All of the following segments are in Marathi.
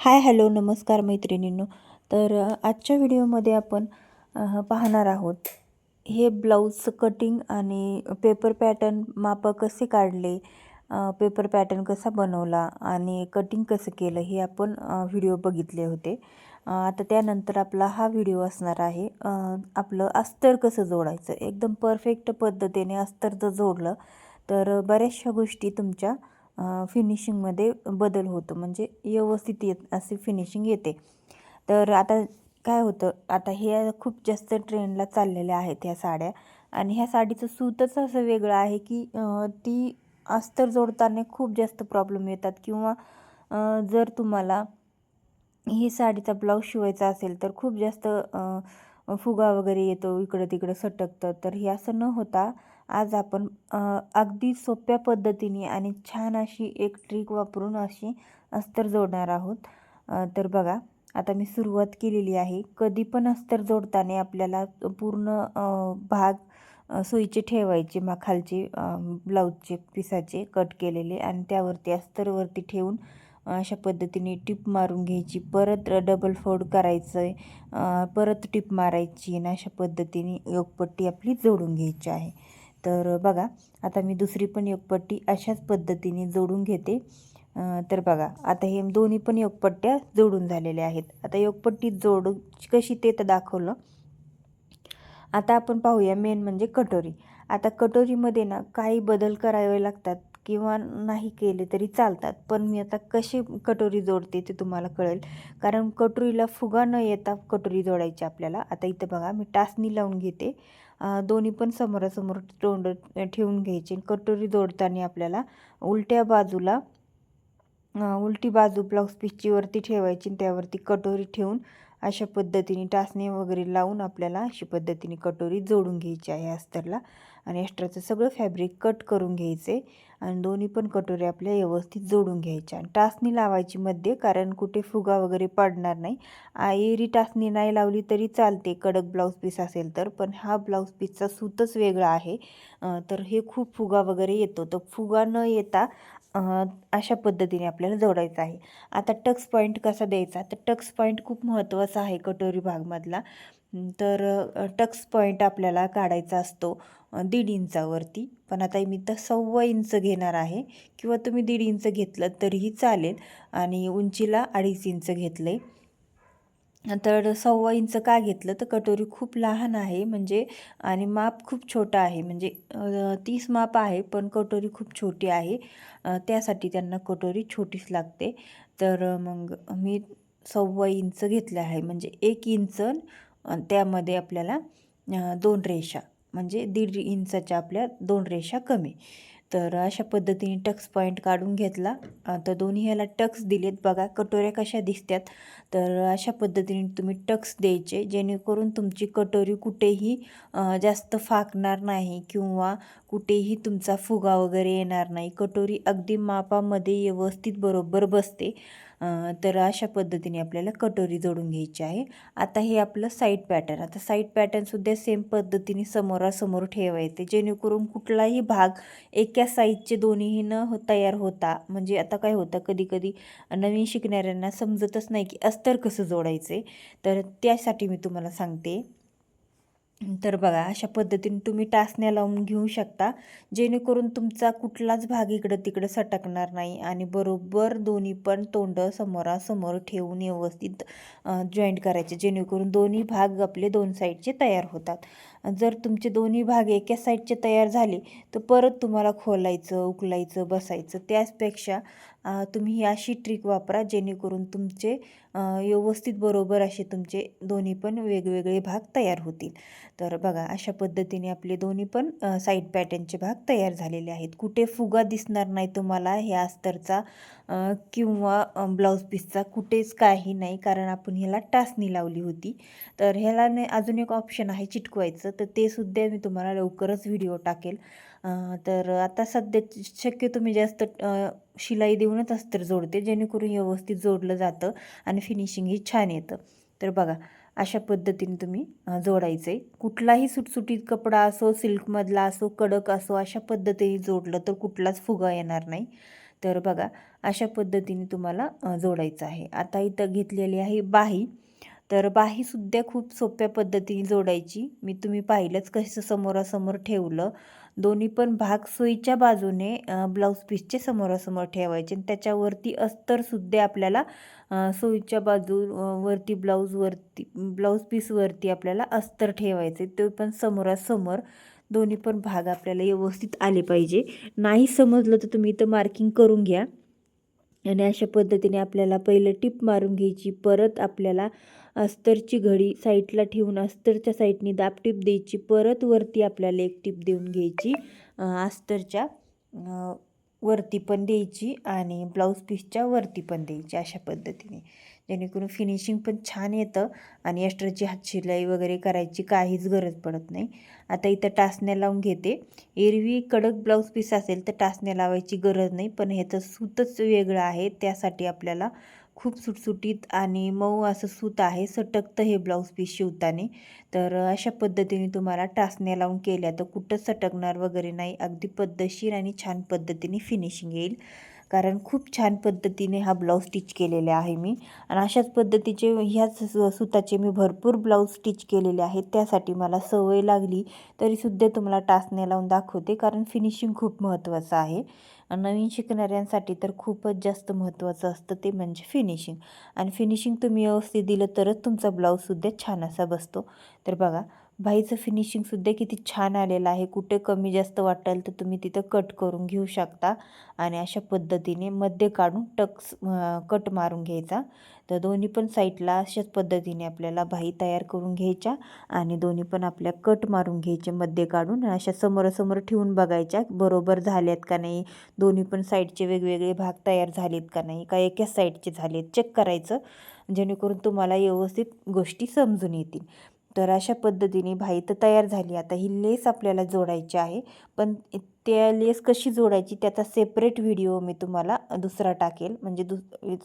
हाय हॅलो नमस्कार मैत्रिणींनो. तर आजच्या व्हिडिओमध्ये आपण पाहणार आहोत हे ब्लाऊजचं कटिंग आणि पेपर पॅटर्न मापं कसे काढले पेपर पॅटर्न कसा बनवला आणि कटिंग कसं केलं हे आपण व्हिडिओ बघितले होते. आता त्यानंतर आपला हा व्हिडिओ असणार आहे आपलं अस्तर कसं जोडायचं. एकदम परफेक्ट पद्धतीने अस्तर जर जोडलं तर बऱ्याचशा गोष्टी तुमच्या फिनिशिंगमध्ये बदल होतो. म्हणजे व्यवस्थित येत असे फिनिशिंग येते. तर आता काय होतं आता हे खूप जास्त ट्रेंडला चाललेल्या आहेत ह्या साड्या. आणि ह्या साडीचं सूतच असं वेगळं आहे की ती अस्तर जोडताना खूप जास्त प्रॉब्लेम येतात. किंवा जर तुम्हाला ही साडीचा ब्लाऊज शिवायचा असेल तर खूप जास्त फुगा वगैरे येतो इकडं तिकडं सटकतं. तर हे असं न होता आज आपण अगदी सोप्या पद्धतीने आणि छान अशी एक ट्रिक वापरून अशी अस्तर जोडणार आहोत. तर बघा आता मी सुरुवात केलेली आहे. कधी पण अस्तर जोडताना आपल्याला पूर्ण भाग सोयीचे ठेवायचे मग खालचे ब्लाऊजचे पिसाचे कट केलेले आणि त्यावरती अस्तरवरती ठेवून अशा पद्धतीने टिप मारून घ्यायची. परत डबल फोल्ड करायचं आहे परत टिप मारायची आणि अशा पद्धतीने योगपट्टी आपली जोडून घ्यायची आहे. तर बघा आता मी दुसरी पण योगपट्टी अशाच पद्धतीने जोडून घेते. तर बघा आता हे दोन्ही पण योगपट्ट्या जोडून झालेल्या आहेत. आता योगपट्टी जोड कशी ते तर दाखवलं. आता आपण पाहूया मेन म्हणजे कटोरी. आता कटोरीमध्ये ना काही बदल करावे लागतात किंवा नाही केले तरी चालतात. पण मी आता कशी कटोरी जोडते ते तुम्हाला कळेल. कारण कटोरीला फुगा न येता कटोरी जोडायची आपल्याला. आता इथं बघा मी टाचणी लावून घेते. दोन्ही पण समोरासमोर तोंड ठेवून घ्यायचे. कटोरी जोडताना आपल्याला उलट्या बाजूला उलटी बाजू ब्लाऊज पिचचीवरती ठेवायची आणि त्यावरती कटोरी ठेवून अशा पद्धतीने टाचणी वगैरे लावून आपल्याला अशी पद्धतीने कटोरी जोडून घ्यायची आहे अस्तरला. आणि एक्स्ट्राचं सगळं फॅब्रिक कट करून घ्यायचे. आणि दोन्ही पण कटोरी आपल्या व्यवस्थित जोडून घ्यायच्या. आणि टाचणी लावायची मध्ये कारण कुठे फुगा वगैरे पडणार नाही. एरी टाचणी नाही लावली तरी चालते कडक ब्लाऊज पीस असेल तर. पण हा ब्लाऊज पीसचा सूतच वेगळा आहे. तर हे खूप फुगा वगैरे येतो. तर फुगा न येता अशा पद्धतीने आपल्याला जोडायचं आहे. आता टक्स पॉईंट कसा द्यायचा? तर टक्स पॉईंट खूप महत्त्वाचा आहे कटोरी भागमधला. तर टक्स पॉईंट आपल्याला काढायचा असतो दीड इंचावरती पण आता मी तर सव्वा इंच घेणार आहे किंवा तुम्ही दीड इंच घेतलं तरीही चालेल आणि उंचीला अडीच इंच घेतले तर सव्वा इंच का घेतलं? तर कटोरी खूप लहान आहे म्हणजे आणि माप खूप छोटं आहे. म्हणजे तीस माप आहे पण कटोरी खूप छोटी आहे. त्यासाठी त्यांना कटोरी छोटीच लागते. तर मग मी सव्वा इंच घेतलं आहे. म्हणजे एक इंच त्यामध्ये आपल्याला दोन रेषा म्हणजे दीड इंचाच्या आपल्या दोन रेषा कमी. तर अशा पद्धतीने टक्स पॉईंट काढून घेतला. तर दोन्ही ह्याला टक्स दिलेत बघा कटोऱ्या कशा दिसतात तर अशा पद्धतीने तुम्ही टक्स द्यायचे जेणेकरून तुमची कटोरी कुठेही जास्त फाकणार नाही किंवा कुठेही तुमचा फुगा वगैरे येणार नाही. कटोरी अगदी मापामध्ये व्यवस्थित बरोबर बसते. तर अशा पद्धतीने आपल्याला कटोरी जोडून घ्यायची आहे. आता हे आपलं साईड पॅटर्न आता साईड पॅटर्नसुद्धा सेम पद्धतीने समोरासमोर ठेवायचे. जेणेकरून कुठलाही भाग एका साईजचे दोन्हीही न हो तयार होता. म्हणजे आता काय होतं कधी कधी नवीन शिकणाऱ्यांना समजतच नाही की अस्तर कसं जोडायचे. तर त्यासाठी मी तुम्हाला सांगते. तर बघा अशा पद्धतीने तुम्ही टाचण्या लावून घेऊ शकता. जेणेकरून तुमचा कुठलाच भाग इकडं तिकडं सटकणार नाही आणि बरोबर दोन्ही पण तोंड समोरासमोर ठेवून व्यवस्थित जॉईंट करायचे. जेणेकरून दोन्ही भाग आपले दोन साईडचे तयार होतात. जर तुमचे दोन्ही भाग एका साईडचे तयार झाले तर परत तुम्हाला खोलायचं उकलायचं बसायचं. त्याचपेक्षा तुम्ही ही अशी ट्रिक वापरा जेणेकरून तुमचे व्यवस्थित बरोबर असे तुमचे दोन्ही पण वेगवेगळे भाग तयार होतील. तर बघा अशा पद्धतीने आपले दोन्ही पण साईड पॅटर्नचे भाग तयार झालेले आहेत. कुठे फुगा दिसणार नाही तुम्हाला ह्या अस्तरचा किंवा ब्लाऊज पीसचा कुठेच काही नाही कारण आपण ह्याला टाचणी लावली होती. तर ह्याला अजून एक ऑप्शन आहे चिटकवायचं. तर ते सुद्धा मी तुम्हाला लवकरच व्हिडिओ टाकेल. तर आता सध्या शक्यतो मी जास्त शिलाई देऊनच अस्तर जोडते जेणेकरून व्यवस्थित जोडलं जातं आणि फिनिशिंगही छान येतं. तर बघा अशा पद्धतीने तुम्ही जोडायचं आहे कुठलाही सुटसुटीत कपडा असो सिल्कमधला असो कडक असो अशा पद्धतीने जोडलं तर कुठलाच फुगा येणार नाही. तर बघा अशा पद्धतीने तुम्हाला जोडायचं आहे. आता इथं घेतलेली आहे बाही. तर बाहीसुद्धा खूप सोप्या पद्धतीने जोडायची. मी तुम्ही पाहिलंच कसं समोरासमोर ठेवलं. दोन्ही पण भाग सोयीच्या बाजूने ब्लाऊज पीसचे समोरासमोर ठेवायचे आणि त्याच्यावरती अस्तरसुद्धा आपल्याला सुईच्या सोयीच्या बाजू वरती ब्लाऊजवरती ब्लाऊज पीसवरती आपल्याला अस्तर ठेवायचे. ते पण समोरासमोर दोन्ही पण भाग आपल्याला व्यवस्थित आले पाहिजे. नाही समजलं तर तुम्ही इथं मार्किंग करून घ्या. आणि अशा पद्धतीने आपल्याला पहिलं टिप मारून घ्यायची परत आपल्याला अस्तरची घडी साईडला ठेवून अस्तरच्या साईडनी दाब टिप द्यायची परत वरती आपल्याला एक टिप देऊन घ्यायची. अस्तरच्या वरती पण द्यायची आणि ब्लाऊज पीसच्या वरती पण द्यायची अशा पद्धतीने. जेणेकरून फिनिशिंग पण छान येतं आणि एक्स्ट्राची हातशिलाई वगैरे करायची काहीच गरज पडत नाही. आता इथं टाचण्या लावून घेते. एरवी कडक ब्लाऊज पीस असेल तर टाचण्या लावायची गरज नाही पण ह्याचं सूतच वेगळं आहे. त्यासाठी आपल्याला खूप सुटसुटीत आणि मऊ असं सूत आहे सटकतं हे ब्लाऊज पीस शिवताने. तर अशा पद्धतीने तुम्हाला टाचण्या लावून केल्या तर कुठंच सटकणार वगैरे नाही. अगदी पद्धतशीर आणि छान पद्धतीने फिनिशिंग येईल. कारण खूप छान पद्धतीने हा ब्लाऊज स्टिच केलेला आहे मी. आणि अशाच पद्धतीचे ह्याच सुताचे मी भरपूर ब्लाऊज स्टिच केलेले आहेत. त्यासाठी मला सवय लागली तरीसुद्धा तुम्हाला टाचण्या लावून दाखवते कारण फिनिशिंग खूप महत्त्वाचं आहे. नवीन शिकणाऱ्यांसाठी तर खूपच जास्त महत्त्वाचं असतं ते म्हणजे फिनिशिंग आणि फिनिशिंग तुम्ही व्यवस्थित दिलं तरच तुमचा ब्लाऊजसुद्धा छान असा बसतो. तर बघा बाईचं फिनिशिंगसुद्धा किती छान आलेलं आहे. कुठे कमी जास्त वाटेल तर तुम्ही तिथं कट करून घेऊ शकता. आणि अशा पद्धतीने मध्य काढून टक्स कट मारून घ्यायचा. तर दोन्ही पण साईडला अशाच पद्धतीने आपल्याला भाई तयार करून घ्यायच्या आणि दोन्ही पण आपल्या कट मारून घ्यायचे मध्य काढून. अशा समोरासमोर ठेवून बघायच्या बरोबर झाल्यात का नाही. दोन्ही पण साईडचे वेगवेगळे भाग तयार झालेत का नाही. का एकाच साईडचे झालेत. चेक करायचं. जेणेकरून तुम्हाला व्यवस्थित गोष्टी समजून येतील. तर अशा पद्धतीने भाई तर तयार झाली. आता ही लेस आपल्याला जोडायची आहे. पण त्या लेस कशी जोडायची त्याचा सेपरेट व्हिडिओ मी तुम्हाला दुसरा टाकेल. म्हणजे दुस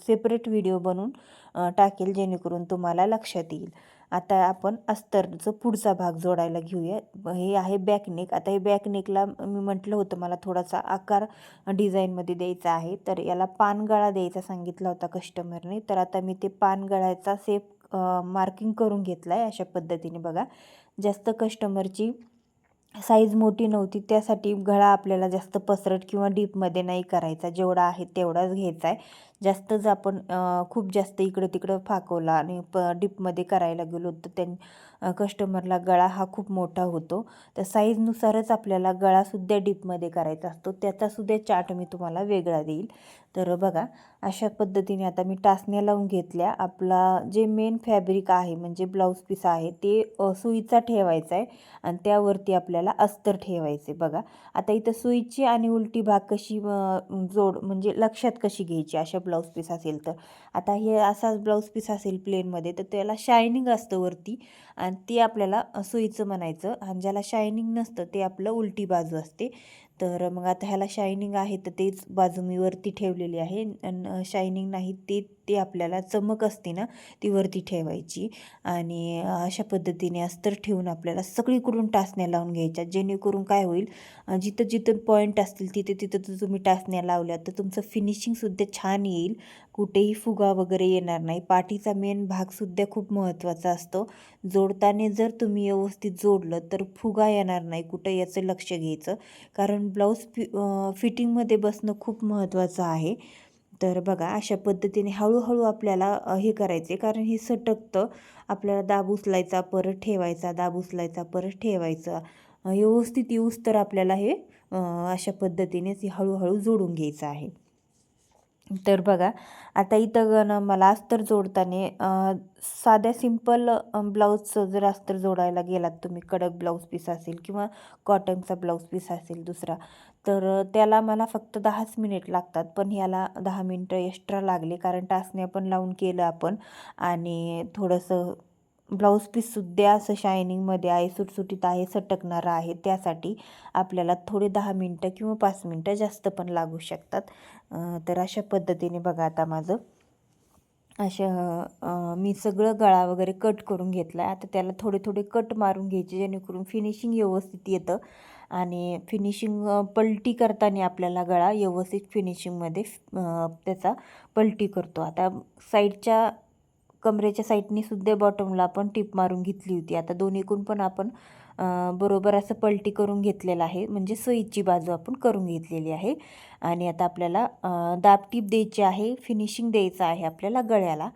सेपरेट व्हिडिओ बनवून टाकेल जेणेकरून तुम्हाला लक्षात येईल. आता आपण अस्तरचं पुढचा भाग जोडायला घेऊया. हे आहे बॅकनेक आता हे बॅकनेकला मी म्हटलं होतं मला थोडासा आकार डिझाईनमध्ये द्यायचा आहे. तर याला पानगळा द्यायचा सांगितला होता कस्टमरने तर आता मी ते पानगळ्याचा सेप मार्किंग करून घेतला आहे अशा पद्धतीने बघा. जास्त कस्टमरची साईज मोठी नव्हती त्यासाठी गळा आपल्याला जास्त पसरट किंवा डीपमध्ये नाही करायचा. जेवढा आहे तेवढाच घ्यायचा आहे जास्तच आपण खूप जास्त इकडं तिकडं फाकवला आणि प डीपमध्ये करायला गेलो तर त्यां कस्टमरला गळा हा खूप मोठा होतो. तर साईजनुसारच आपल्याला गळासुद्धा डीपमध्ये करायचा असतो. त्याचासुद्धा चार्ट मी तुम्हाला वेगळा देईल. तर बघा अशा पद्धतीने आता मी टाचण्या लावून घेतल्या. आपला जे मेन फॅब्रिक आहे म्हणजे ब्लाऊज पीस आहे ते सुईचा ठेवायचा आहे आणि त्यावरती आपल्याला अस्तर ठेवायचे बघा. आता इथं सुईची आणि उलटी भाग कशी जोड म्हणजे लक्षात कशी घ्यायची अशा ब्लाऊज पीस असेल तर. आता हे असाच ब्लाऊज पीस असेल प्लेनमध्ये तर त्याला शायनिंग असतं वरती आणि ते आपल्याला सोयीचं सुईचं म्हणायचं. आणि ज्याला शायनिंग नसतं ते आपलं उलटी बाजू असते. तर मग आता ह्याला शायनिंग आहे तर तेच बाजू मी वरती ठेवलेली आहे शायनिंग नाही ते ते आपल्याला चमक असते ना ती वरती ठेवायची. आणि अशा पद्धतीने अस्तर ठेवून आपल्याला सगळीकडून टाचण्या लावून घ्यायच्या. जेणेकरून काय होईल जिथं जिथं पॉईंट असतील तिथे तिथं जर तुम्ही टाचण्या लावल्या तर तुमचं फिनिशिंगसुद्धा छान येईल. कुठेही फुगा वगैरे येणार नाही. पाठीचा मेन भागसुद्धा खूप महत्त्वाचा असतो. जोडताना जर तुम्ही व्यवस्थित जोडलं तर फुगा येणार नाही कुठं याचं लक्ष घ्यायचं? कारण ब्लाऊज फि फिटिंगमध्ये बसणं खूप महत्त्वाचं आहे. तर बघा अशा पद्धतीने हळूहळू आपल्याला हे करायचे कारण हे सटकतं. आपल्याला दाब उचलायचा परत ठेवायचा दाब उचलायचा परत ठेवायचा. व्यवस्थित यूज तर आपल्याला हे अशा पद्धतीनेच हे हळूहळू जोडून घ्यायचं आहे. तर बघा आता इथं गण मला अस्तर जोडताना साध्या सिंपल ब्लाऊजचं जर अस्तर जोडायला गेलात तुम्ही कडक ब्लाऊज पीस असेल किंवा कॉटनचा ब्लाऊज पीस असेल दुसरा तर त्याला मला फक्त दहाच मिनिट लागतात पण ह्याला दहा मिनटं एक्स्ट्रा लागले कारण टाचण्या पण लावून केलं आपण आणि थोडंसं ब्लाऊज पीससुद्धा असं शायनिंगमध्ये आहे सुटसुटीत आहे सटकणारं आहे. त्यासाठी आपल्याला थोडे दहा मिनटं किंवा पाच मिनटं जास्त पण लागू शकतात. तर अशा पद्धतीने बघा आता माझं. अशा मी सगळं गळा वगैरे कट करून घेतला आहे आता त्याला थोडे थोडे कट मारून घ्यायचे जेणेकरून फिनिशिंग व्यवस्थित येतं. आणि फिनिशिंग पलटी करताना आपल्याला गळा व्यवस्थित फिनिशिंगमध्ये त्याचा पलटी करतो. आता साईडच्या कमरेच्या साईडनी सुद्धा बॉटमला आपण टिप मारून घेतली होती. आता दोन्हीकून पण आपण बरोबर असं पलटी करून घेतलेलं आहे. म्हणजे सईची बाजू आपण करून घेतलेली आहे. आणि आता आपल्याला दाब टीप द्यायची आहे फिनिशिंग द्यायचं आहे आपल्याला गळ्याला.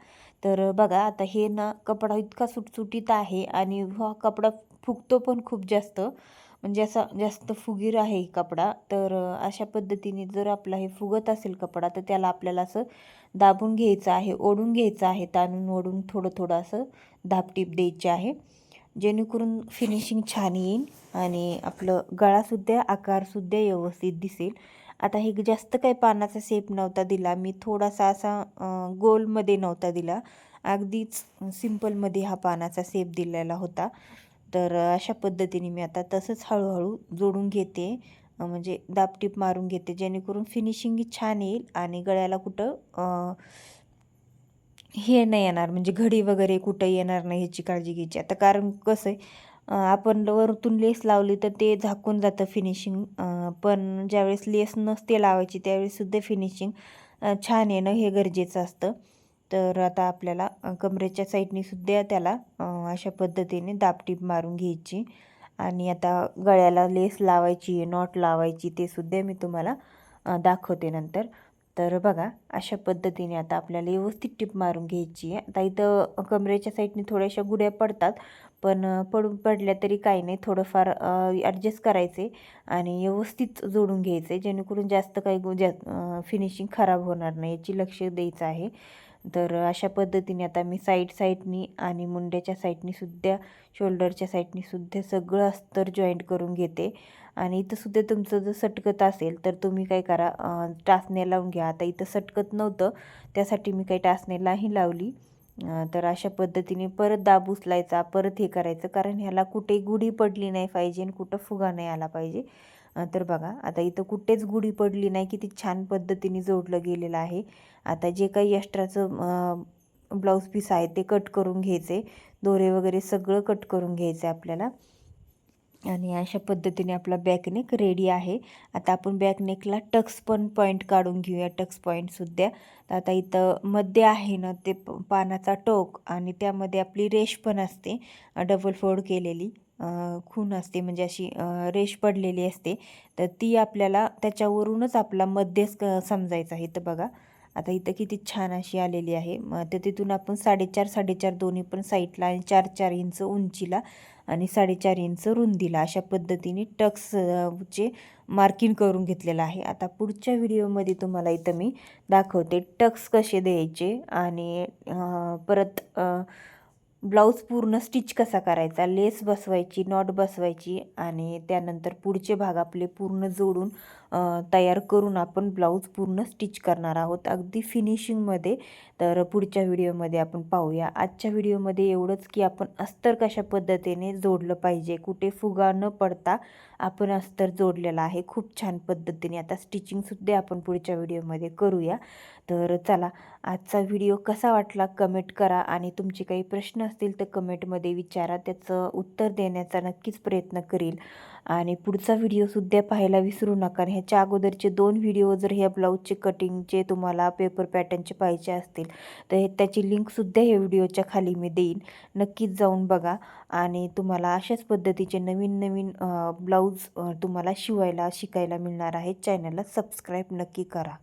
तर बघा आता हे ना कपडा इतका सुटसुटीत आहे आणि हा कपडा फुगतो पण खूप जास्त. म्हणजे असा जास्त फुगीर आहे कपडा तर अशा पद्धतीने जर आपला हे फुगत असेल कपडा तर त्याला आपल्याला असं दाबून घ्यायचं आहे ओढून घ्यायचं आहे ताणून ओढून थोडं थोडं असं दाबटीप द्यायची आहे. जेणेकरून फिनिशिंग छान येईल आणि आपलं गळासुद्धा आकारसुद्धा व्यवस्थित दिसेल. आता हे जास्त काही पानाचा शेप नव्हता दिला. मी थोडासा असा गोलमध्ये नव्हता दिला. अगदीच सिम्पलमध्ये हा पानाचा शेप दिलेला होता. तर अशा पद्धतीने मी आता तसंच हळूहळू जोडून घेते. म्हणजे दापटीप मारून घेते जेणेकरून फिनिशिंग छान येईल आणि गळ्याला कुठं हे नाही येणार म्हणजे घडी वगैरे कुठं येणार नाही ह्याची काळजी घ्यायची. आता कारण कसं आहे आपण वरतून लेस लावली तर ते झाकून जातं फिनिशिंग पण ज्यावेळेस लेस नसते लावायची त्यावेळेससुद्धा फिनिशिंग छान येणं हे गरजेचं असतं. तर आता आपल्याला कमरेच्या साईडनी सुद्धा त्याला अशा पद्धतीने दापटीप मारून घ्यायची. आणि आता गळ्याला लेस लावायची नॉट लावायची ते सुद्धा मी तुम्हाला दाखवते नंतर. तर बघा अशा पद्धतीने आता आपल्याला व्यवस्थित टीप मारून घ्यायची आहे. आता इथं कमरेच्या साईडने थोड्याशा गुड्या पडतात पण पडून पडल्या तरी काही नाही. थोडंफार ॲडजस्ट करायचे आणि व्यवस्थित जोडून घ्यायचे जेणेकरून जास्त काही जा फिनिशिंग खराब होणार नाही याची लक्ष द्यायचं आहे. तर अशा पद्धतीने आता मी साईड साईडनी आणि मुंड्याच्या साईडनीसुद्धा शोल्डरच्या साईडनीसुद्धा सगळं अस्तर जॉईंट करून घेते. आणि इथंसुद्धा तुमचं जर सटकत असेल तर तुम्ही काय करा टाचणे लावून घ्या. आता इथं सटकत नव्हतं त्यासाठी मी काही टासनेलाही लावली. तर अशा पद्धतीने परत दाब उचलायचा परत हे करायचं. कारण ह्याला कुठे गुढी पडली नाही पाहिजे आणि कुठं फुगा नाही आला पाहिजे. तर बघा आता इथं कुठेच गुढी पडली नाही किती छान पद्धतीने जोडलं गेलेलं आहे. आता जे काही एक्स्ट्राचं ब्लाऊज पीस आहे ते कट करून घ्यायचे. दोरे वगैरे सगळं कट करून घ्यायचं आहे आपल्याला. आणि अशा पद्धतीने आपला बॅकनेक रेडी आहे. आता आपण बॅकनेकला टक्स पण पॉईंट काढून घेऊया टक्स पॉईंटसुद्धा तर आता इथं मध्ये आहे ना ते पानाचा टोक आणि त्यामध्ये आपली रेश पण असते डबल फोल्ड केलेली. खून असते म्हणजे अशी रेष पडलेली असते तर ती आपल्याला त्याच्यावरूनच आपला मध्यच समजायचा आहे. तर बघा आता इथं किती छान अशी आलेली आहे. मग तर तिथून आपण साडेचार साडेचार दोन्ही पण साईडला आणि चार चार इंच उंचीला आणि साडेचार इंच रुंदीला अशा पद्धतीने टक्सचे मार्किंग करून घेतलेलं आहे. आता पुढच्या व्हिडिओमध्ये तुम्हाला इथं मी दाखवते टक्स कसे द्यायचे आणि परत ब्लाऊज पूर्ण स्टिच कसा करायचा? लेस बसवायची नॉट बसवायची आणि त्यानंतर पुढचे भाग आपले पूर्ण जोडून तयार करून आपण ब्लाऊज पूर्ण स्टिच करणार आहोत. अगदी फिनिशिंगमध्ये तर पुढच्या व्हिडिओमध्ये आपण पाहूया. आजच्या व्हिडिओमध्ये एवढंच की आपण अस्तर कशा पद्धतीने जोडलं पाहिजे? कुठे फुगा न पडता आपण अस्तर जोडलेला आहे. खूप छान पद्धतीने. आता स्टिचिंगसुद्धा आपण पुढच्या व्हिडिओमध्ये करूया. तर चला आजचा व्हिडिओ कसा वाटला कमेंट करा आणि तुमचे काही प्रश्न असतील तर कमेंटमध्ये विचारा त्याचं उत्तर देण्याचा नक्कीच प्रयत्न करील. आणि पुढचा व्हिडिओसुद्धा पाहायला विसरू नका ह्याच्या अगोदरचे दोन व्हिडिओ जर ह्या ब्लाऊजचे कटिंगचे तुम्हाला पेपर पॅटर्नचे पाहिजे असतील तर हे त्याची लिंकसुद्धा हे व्हिडिओच्या खाली मी देईन. नक्कीच जाऊन बघा आणि तुम्हाला अशाच पद्धतीचे नवीन नवीन ब्लाऊज तुम्हाला शिवायला शिकायला मिळणार आहे. चॅनलला सबस्क्राईब नक्की करा.